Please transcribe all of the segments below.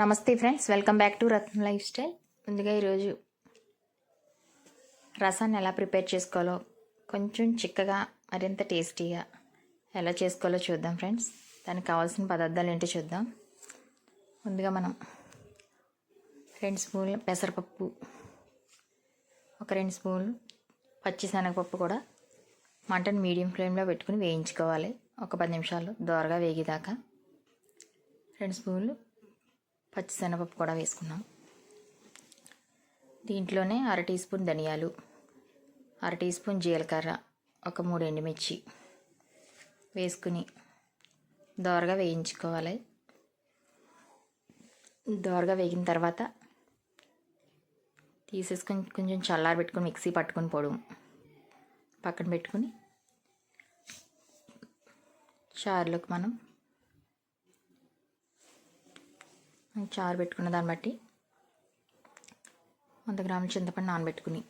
నమస్తే friends welcome back to Ratna lifestyle. ముందుగా ఈరోజు రసాన్ని ఎలా ప్రిపేర్ చేసుకోవాలో కొంచెం చిక్కగా మరింత టేస్టీగా ఎలా చేసుకోవాలో చూద్దాం ఫ్రెండ్స్. దానికి కావాల్సిన పదార్థాలు ఏంటో చూద్దాం. ముందుగా మనం రెండు స్పూన్లు పెసరపప్పు ఒక రెండు స్పూన్లు పచ్చిశనగపప్పు కూడా మంటను మీడియం ఫ్లేమ్లో పెట్టుకుని వేయించుకోవాలి. ఒక పది నిమిషాలు దోరగా వేగేదాకా. రెండు స్పూన్లు పచ్చిశనగపప్పు కూడా వేసుకున్నాం. దీంట్లోనే అర టీ స్పూన్ ధనియాలు అర టీ స్పూన్ జీలకర్ర ఒక మూడు ఎండుమిర్చి వేసుకుని దోరగా వేయించుకోవాలి. దోరగా వేగిన తర్వాత తీసేసుకొని కొంచెం చల్లారి పెట్టుకొని మిక్సీ పట్టుకొని పొడుము పక్కన పెట్టుకుని చారులోకి మనం చారు పెట్టుకున్న దాన్ని బట్టి వంద గ్రాముల చింతపండు నానబెట్టుకుని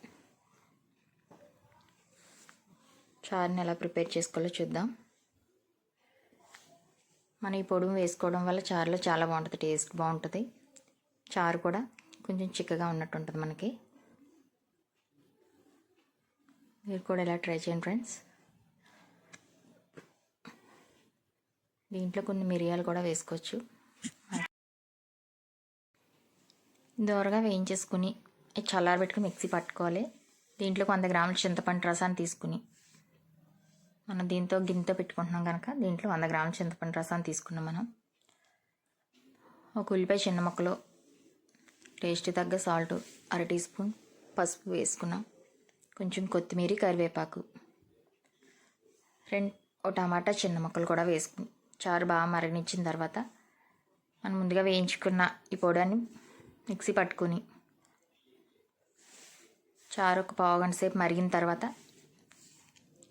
చారుని ఎలా ప్రిపేర్ చేసుకోవాలో చూద్దాం. మనం ఈ పొడుము వేసుకోవడం వల్ల చారులో చాలా బాగుంటుంది టేస్ట్ బాగుంటుంది. చారు కూడా కొంచెం చిక్కగా ఉన్నట్టు ఉంటుంది మనకి. మీరు కూడా ఇలా ట్రై చేయండి ఫ్రెండ్స్. దీంట్లో కొన్ని మిరియాలు కూడా వేసుకోవచ్చు. దోరగా వేయించేసుకుని చల్లారబెట్టుకుని మిక్సీ పట్టుకోవాలి. దీంట్లో వంద గ్రాముల చింతపండు రసాన్ని తీసుకుని. మనం దీంతో గిన్నెతో పెట్టుకుంటున్నాం కనుక దీంట్లో వంద గ్రాముల చింతపండు రసాన్ని తీసుకున్నాం మనం. ఒక ఉల్లిపాయ చిన్న ముక్కలు టేస్ట్ తగ్గ సాల్ట్ అర టీ స్పూన్ పసుపు వేసుకున్నాం. కొంచెం కొత్తిమీర కరివేపాకు. రెండు ఒక టమాటా చిన్న ముక్కలు కూడా వేసుకుని. చారు బాగా మరగనిచ్చిన తర్వాత మనం ముందుగా వేయించుకున్న ఈ పొడిని మిక్సీ పట్టుకుని చారు ఒక పావు గంట సేపు మరిగిన తర్వాత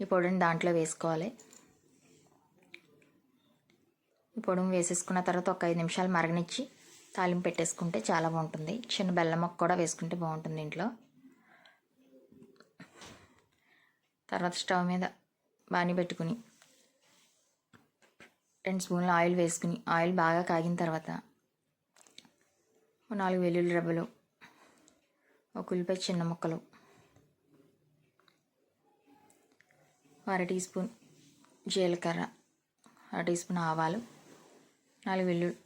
ఈ పొడిని దాంట్లో వేసుకోవాలి. ఈ పొడిని వేసేసుకున్న తర్వాత ఒక ఐదు నిమిషాలు మరగనిచ్చి తాలింపు పెట్టేసుకుంటే చాలా బాగుంటుంది. చిన్న బెల్లం మొక్క కూడా వేసుకుంటే బాగుంటుంది ఇంట్లో. తర్వాత స్టవ్ మీద బాణీ పెట్టుకుని రెండు స్పూన్లు ఆయిల్ వేసుకుని ఆయిల్ బాగా కాగిన తర్వాత నాలుగు వెల్లుల్లి రబ్బలు ఒక ఉల్లిపాయ చిన్న ముక్కలు అర టీ స్పూన్ జీలకర్ర అర టీ స్పూన్ ఆవాలు నాలుగు వెల్లుల్లి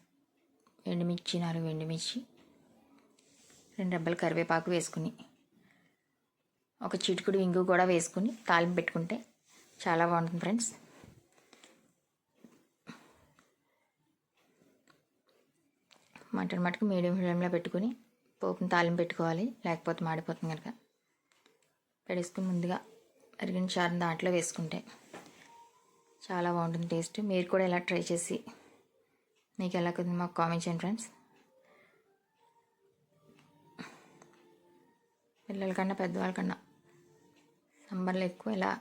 ఎండుమిర్చి నాలుగు ఎండుమిర్చి రెండు రెబ్బలు కరివేపాకు వేసుకుని ఒక చిటికుడు ఇంగు కూడా వేసుకుని తాలింపు పెట్టుకుంటే చాలా బాగుంటుంది ఫ్రెండ్స్. మటన్ మటుకు మీడియం ఫ్లేమ్లో పెట్టుకుని పోపుని తాలింపు పెట్టుకోవాలి. లేకపోతే మాడిపోతుంది కనుక పెడేసుకుని ముందుగా అరిగిన చారుని దాంట్లో వేసుకుంటే చాలా బాగుంటుంది టేస్ట్. మీరు కూడా ఇలా ట్రై చేసి మీకు ఎలా కుదింది మాకు కామెంట్ చేయండి ఫ్రెండ్స్. పిల్లల కన్నా పెద్దవాళ్ళ కన్నా ఎక్కువ ఇలా